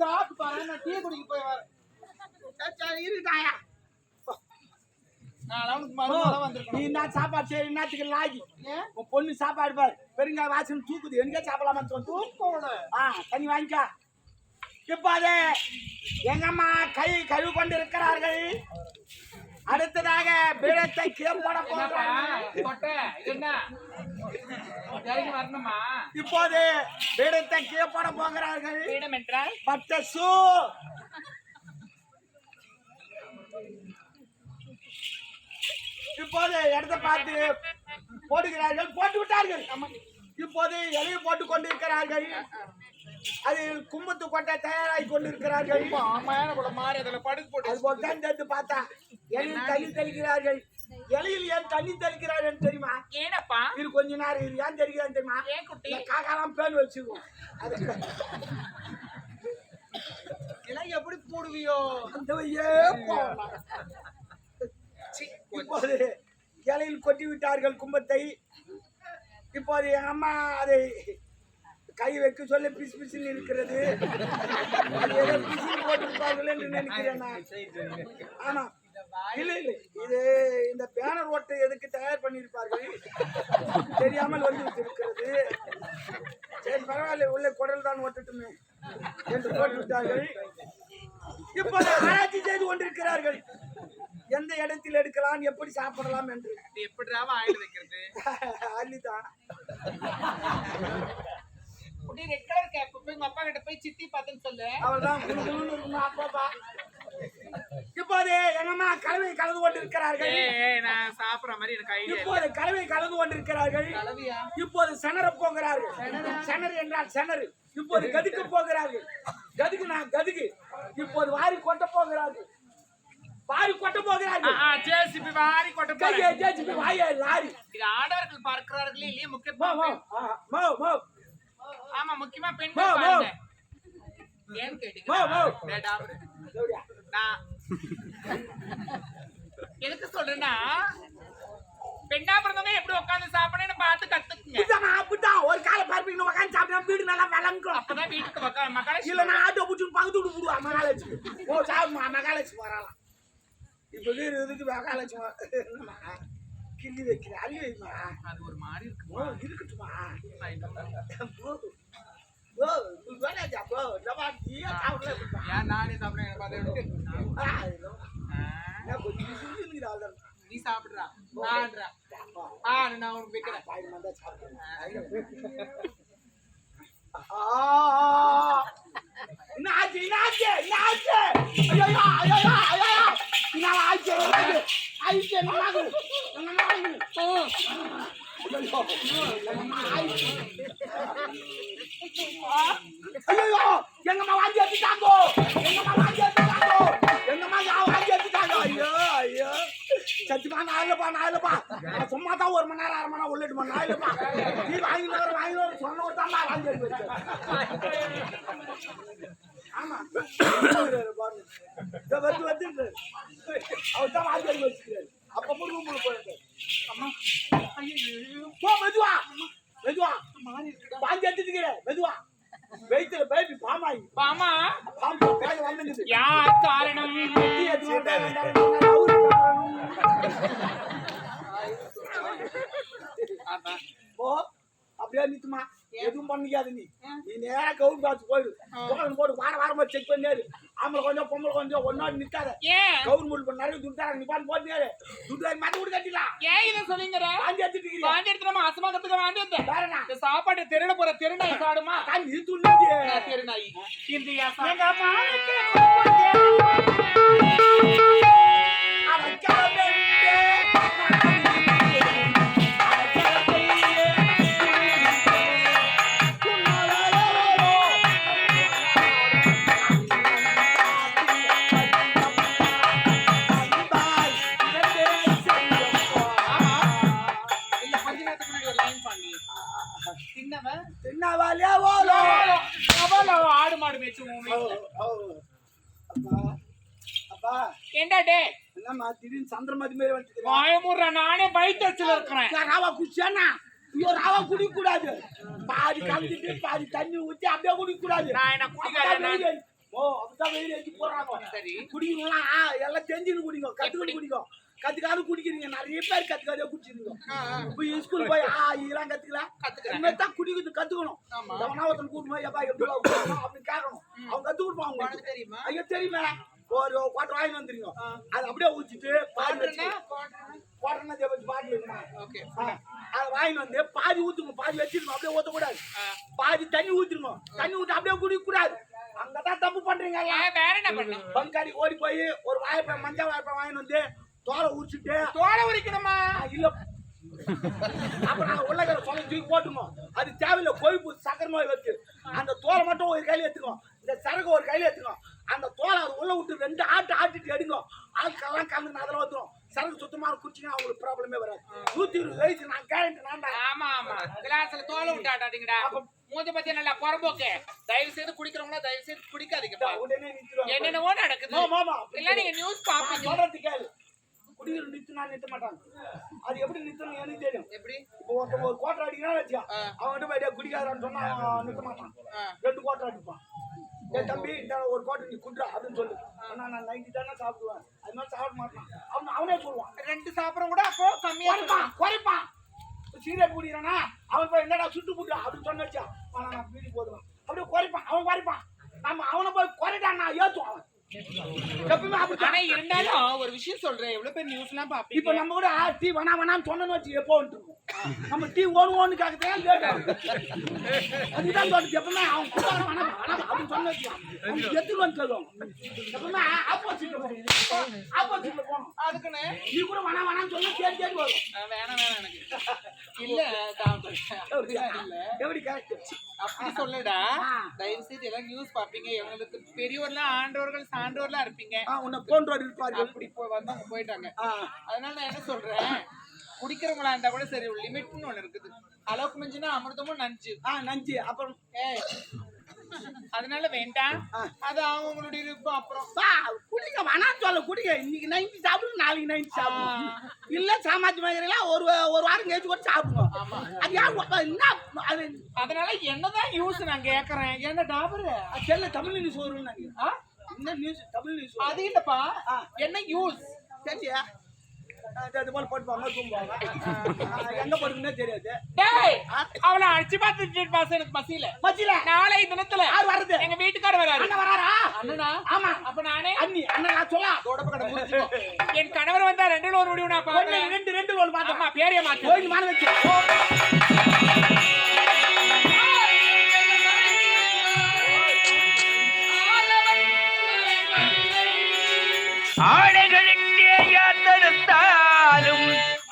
சாப்பிட்டு பாரு நான் டீ குடிக்க போய் வரேன் சரி, நீ என்ன சாப்பாடு சரி என்னத்துக்கு லாகி உன் பொண்ணு சாப்பாடு பாரு பெருங்காய் வாசனை தூக்குது எனக்கே சாப்பிடலாமா தூக்கணும் ஆ தண்ணி வாங்கிக்கா. இப்போ அது எங்க அம்மா கை கழுவு கொண்டு இருக்கிறார்கள் அடுத்ததாக பீடத்தை? இறங்கி வரணுமா? இப்போது பீடத்தை கேப்போட போகிறார்கள். பீடம் என்றால்? பட்ட சூ. இப்போது இடத்தை பார்த்து போடுகிறார்கள். போட்டு விட்டார்கள். இப்போது எளிய போட்டு கொண்டிருக்கிறார்கள். அதில் கும்பத்து கொட்டை தயாராகி கொண்டிருக்கிறார்கள். சேர்த்து பார்த்தா எலியில் தண்ணி தெளிக்கிறார்கள். எலியில் ஏன் தண்ணி தெளிக்கிறார்கள் தெரியுமா? ஏனப்பா? இது கொஞ்ச நேரம் இது ஏன் தெளிக்கிறான்னு தெரியுமா? ஏன் குட்டி? காக்காலாம் பேன் வச்சுக்குவோம் இதெல்லாம் எப்படி போடுவியோ? அந்த இப்போது இலையில் கொட்டி விட்டார்கள் கும்பத்தை. இப்போது என் அம்மா அதை கை வைக்க சொல்ல பிசு பிசுன்னு இருக்கிறது. ஏதோ பிசுன்னு போட்டிருப்பார்கள் என்று நினைக்கிறேன் நான். ஆமா. இல்லை இல்லை. இது இந்த பேனர் ஓட்டை எதுக்கு தயார் பண்ணியிருப்பார்கள்? தெரியாமல் வந்து விட்டிருக்கிறது. சரி பரவாயில்ல. உள்ள குடல் தான் ஓட்டட்டுமே என்று போட்டு விட்டார்கள் இப்போது ஆராய்ச்சி செய்து கொண்டிருக்கிறார்கள். எந்த இடத்தில் எடுக்கலாம் எப்படி சாப்பிடலாம் என்று. வைக்கிறது? அள்ளிதான் குட்டி ரெட் கலர் கேப் போய் உங்க அப்பா கிட்ட போய் சித்தி பார்த்துன்னு சொல்லு. இருக்குமா அப்பப்பா இப்போது எங்கம்மா கலவை கலந்து கொண்டிருக்கிறார்கள். நான் சாப்பிடுற மாதிரி எனக்கு இப்போது கலவை கலந்து கொண்டிருக்கிறார்கள். இப்போது செனர போகிறார்கள் செனர் என்றால் செனறு இப்போது கதுக்க போகிறார்கள் கதுக்கு நான் கதுக்கு. இப்போது வாரி கொட்ட போகிறார்கள் வாரி கொட்ட போகிறார்கள் ஜேசிபி வாரி கொட்ட போறேன் தேய்ச்சி வாய லாரி. இது ஆடவர்கள் பார்க்கிறார்களே இல்லையே மோ. முக்கியமா மோ. பாருங்க. ஏன்னு? நான் எதுக்கு சொல்றேன்னா பெண்ணா பிறந்தவங்க எப்படி உட்கார்ந்து சாப்பிடணும்னு பார்த்து கத்துக்குங்க. புத்தாமா, புத்தா, ஒரு காலை பார்ப்பீங்க உட்காந்து சாப்பிட்டா வீடு நல்லா விளங்கும். அப்பதான் வீட்டுக்கு உட்கார மகாலட்சுமி இல்ல நான் ஆட்டோ பிடிச்சி பக்கத்து விட்டு விடுவா மகாலட்சுமி. ஓ சாப்பிடுமா மகாலட்சுமி வரலாம் இப்ப வீடு இதுக்கு மகாலட்சுமி கிள்ளி வைக்கிறேன் அள்ளி வைமா? அது ஒரு மாதிரி இருக்கு ஓ இருக்கட்டுமா? நீ வேணாச்சா, போ. இல்லம்மா, நீயே சாப்பிடல இப்ப. ஏன் நானே சாப்பிடுறேன் எனக்கு அதை எடுத்து ஆ, இல்லம்மா. நான் கொஞ்சம் பிசுபிசுன்னு இருக்குது அவ்வளவுதான். நீ சாப்பிடுறா நான்றா ஆ நான் உனக்கு வைக்கிறேன் பாய் வந்தா சாப்பிடுறேன். ஆ, என்ன ஆச்சு என்ன ஆச்சு என்ன ஆச்சு ஐயோ ஐயோ ஐயோ என்ன ஆச்சு ஆச்சு என்ன ஆகுது என்ன ஆகுது ஐயோ எங்கம்மா வாங்கி எடுத்துட்டாங்கோ எங்கம்மா வாங்கி எடுத்துட்டாங்கோ எங்கம்மா யா- வாங்கி எடுத்துட்டாங்க ஐயோ ஐயோ சத்தியமா நான் இல்லப்பா நான் இல்லப்பா நான் சும்மா தான் ஒரு மணி நேரம் அரை மணி நேரம் உள்ளிட்டு உள்ளிட்டுமா நான் இல்லப்பா நீ வாங்கி வர வாங்கி வர சொன்ன ஒரு தான் வாங்கி எடுத்து ஆமா. பாருங்க வந்து வந்து அவர் தான் வாங்கி எடுத்து வச்சுக்கிறாரு. அப்பப்போ ரூமுக்கு போயிட்டு அம்மா போ மெதுவா. மெதுவா. வாங்கி எடுத்துக்கிற மெதுவா. வெயித்துல பேபி பாமாயி. பாமா. பாம்பு வந்துங்குது யார் காரணம் நித்துமா எதுவும் பண்ணிக்காது நீ. நீ நேரா கவுன் பாத்து போயிடு போகணும் போடு வார வாரமா செக் பண்ணியாரு ஆம்பளை கொஞ்சம் பொம்பளை கொஞ்சம் ஒன்னோடு நிக்காத. ஏன் கவுர்மெண்ட் பண்ண நிறைய துட்டு தராங்க. நீ பாட்டு போட்டியாரு துட்டு வாங்கி மாத்தி கூட கட்டிடலாம். ஏன் இதை சொல்லிங்கிற வாங்கி எடுத்துட்டு வாந்தி எடுத்து நம்ம அசமாக்கத்துக்கு வாந்தி வந்தேன். வேறண்ணா இந்த சாப்பாடு திருட போற திருநாய் சாடுமா? நீ துண்ணாதி திருநாய் இந்தியா டே என்னம்மா திடீர்னு சந்திரமதி மாதிரி வந்துட்டு வாயமுறா நானே வயிற்றுல இருக்கிறேன் ராவா குடிச்சானா ஐயோ ராவா குடிக்க கூடாது பாதி கலந்துட்டு பாதி தண்ணி ஊத்தி அப்படியே குடிக்க கூடாது நான் என்ன குடிக்காத ஓ அப்படிதான் வெயில் ஏற்றி போடுறாங்க சரி குடிக்கணும்னா எல்லாம் தெரிஞ்சுன்னு குடிங்க கத்துக்கணும் குடிங்க கத்துக்காது குடிக்கிறீங்க. நிறைய பேர் கத்துக்காதே குடிச்சிருங்க இப்போ ஸ்கூல் போய் ஆ இதெல்லாம் கத்துக்கல. கத்துக்கிறேன். இனிமே தான் குடிக்கிறது கத்துக்கணும். எவனா ஒருத்தன் கூட்டு போய் எப்பா எப்படி அப்படின்னு கேட்கணும். அவங்க கத்து உனக்கு உங்களுக்கு தெரியுமா? ஐயோ தெரியுமே. ஒரு குவாட்டர் வாங்கி வந்துருங்க. அது அப்படியே பாதி வச்சு குவாட்டர்னா வச்சு பாட்டில் இருக்கணும் ஓகே. அதை வாங்கிட்டு வந்து பாதி ஊத்துங்க. பாதி வச்சிருங்க. அப்படியே ஊத்தக்கூடாது. பாதி தண்ணி ஊத்திருங்க. தண்ணி ஊத்தி அப்படியே குடிக்க கூடாது அங்கதான் தப்பு பண்றீங்க. வேற என்ன பங்காளி ஓடி போய் ஒரு வாழைப்பழம் மஞ்சள் வாழைப்பழம் வாங்கிட்டு வந்து தோலை உரிச்சுட்டு தோலை உரிக்கணுமா? இல்ல. அப்ப நான் உள்ளக்கிற சொல்ல தூக்கி போட்டுங்க அது தேவையில்ல கொழுப்பு சக்கரை நோய் வருது அந்த தோலை மட்டும் ஒரு கையில எடுத்துக்கோ இந்த சரக்கு ஒரு கையில எடுத்துக்கோ அந்த தோலை அது உள்ள விட்டு ரெண்டு ஆட்டு ஆட்டிட்டு எடுங்க ஆட்கள்லாம் கலந்து அதில் வந்துடும் சரக்கு சுத்தமாக குடிச்சிங்கன்னா அவங்களுக்கு ப்ராப்ளமே வராது. நூத்தி இருபது வயசு நான் கேரண்டி நான் ஆமா ஆமா. கிளாஸ்ல தோலை விட்டாட்டாதீங்கடா மூஞ்ச பத்தி நல்லா புறம்போக்கு. தயவு செய்து குடிக்கிறவங்களா தயவு செய்து நிறுத்திடுவாங்க. என்னென்னவோ நடக்குது. மாமா, மாமா. இல்ல நீங்க நியூஸ் நான் பாப்பீங்க சொல்றது கேளு குடிக்கிற நிறுத்தினா நிறுத்த மாட்டாங்க அது எப்படி நிறுத்தணும் எனக்கு தெரியும். எப்படி? இப்போ ஒருத்தன் ஒரு கோட்டை அடிக்கிறான்னு வச்சியா அவன்கிட்ட போய் டேய் குடிக்காதான்னு சொன்னா அவன் நிறுத்த மாட்டான். ரெண்டு கோட்டை அடிப்பான். ஏய் தம்பி இந்த ஒரு கோட்டை நீ குடுறா அப்படின்னு சொல்லு. ஆனா நான் நைட்டு தானே சாப்பிடுவேன். அது மாதிரி சாப்பிட மாட்டான். அவன் அவனே சொல்லுவான். ரெண்டு சாப்பிடும் கூட அப்போ கம்மியா குறைப்பான் குறைப்பான் சீரியல் குடிக்கிறானா அவன் போய் என்னடா சுட்டு புட்டா அப்படின்னு சொன்ன ஆனா நான் பீடி போதுவேன் அப்படியே குறைப்பான் அவன் குறைப்பான். நம்ம அவனை போய் குறைட்டான் நான் ஏத்துவான் அவன். ஆனா இருந்தாலும் ஒரு விஷயம் சொல்றேன். எவ்வளவு பேர் நியூஸ் எல்லாம் இப்ப நம்ம கூட ஆ, டீ வேணாம் வேணாம்னு சொன்னோன்னு வச்சு எப்போ வந்துருக்கோம் நம்ம டீ ஓனு ஓனுக்காக தான் லேட் அதுதான் தோணுது எப்பவுமே அவன் கூட்டாளி வேணாம் வேணாம் அப்படின்னு சொன்ன வச்சு அவங்க எத்துக்கு வந்து சொல்லுவோம் எப்பவுமே ஆப்போசிட்ல போகணும். ஆப்போசிட்ல போகணும். அதுக்குன்னு நீ கூட வேணாம் வேணாம்னு சொன்னா தேடி தேடி வரும். வேணாம் வேணாம் எனக்கு. இல்ல எப்படி? கரெக்ட் அப்படி சொல்லடா. தயவு செய்து எல்லாம் நியூஸ் பாப்பீங்க எங்களுக்கு பெரியவர்லாம் ஆண்டவர்கள் சான்றோர்லாம் இருப்பீங்க. உன்னை போன்றோர் இருப்பார்கள். அப்படி போய் வந்தவங்க போயிட்டாங்க. அதனால நான் என்ன சொல்றேன்? குடிக்கிறவங்களா இருந்தா கூட சரி ஒரு லிமிட்னு ஒண்ணு இருக்குது. அளவுக்கு மிஞ்சினா அமிர்தமும் நஞ்சு. ஆ நஞ்சு அப்புறம்? ஏய். அதனால வேண்டாம். அது அவங்களுடைய விருப்பம் அப்புறம். குடிங்க வேணாம் சொல்ல குடிங்க. இன்னைக்கு நைன்டி சாப்பிடுங்க நாளைக்கு நைன்டி சாப்பிடுங்க. இல்ல சாமாஜ் மாதிரிலாம் ஒரு ஒரு வாரம் கழிச்சு கூட சாப்பிடுங்க. அது உ- என்ன அது? அதனால என்னதான் யூஸ் நான் கேக்குறேன். என்ன டாபரு? செல்ல தமிழ் நியூஸ் வரும்னு என்ன நியூஸ் தமிழ் நியூஸ் அது இல்லப்பா. என்ன யூஸ் சரியா அது போல போட்டுப்பாங்க தூங்குவாங்க எங்க போடுங்கன்னே தெரியாது டேய் அவளை அடிச்சு பார்த்துட்டு பாஸ் எனக்கு பசியில நாளை தினத்துல யார் வர்றது? எங்க வீட்டுக்காரர் வராரு. அண்ணன் வராரா? அண்ணனா? ஆமா. அப்ப நானே அண்ணி அண்ணன் நான் சொல்ல தொடப்ப கடை முடிச்சுக்கோ. என் கணவர் வந்தா ரெண்டுல ஒரு முடிவு நான் பாக்குறேன் ரெண்டு ரெண்டு பேரைய மாத்து. போய் மான வச்சு.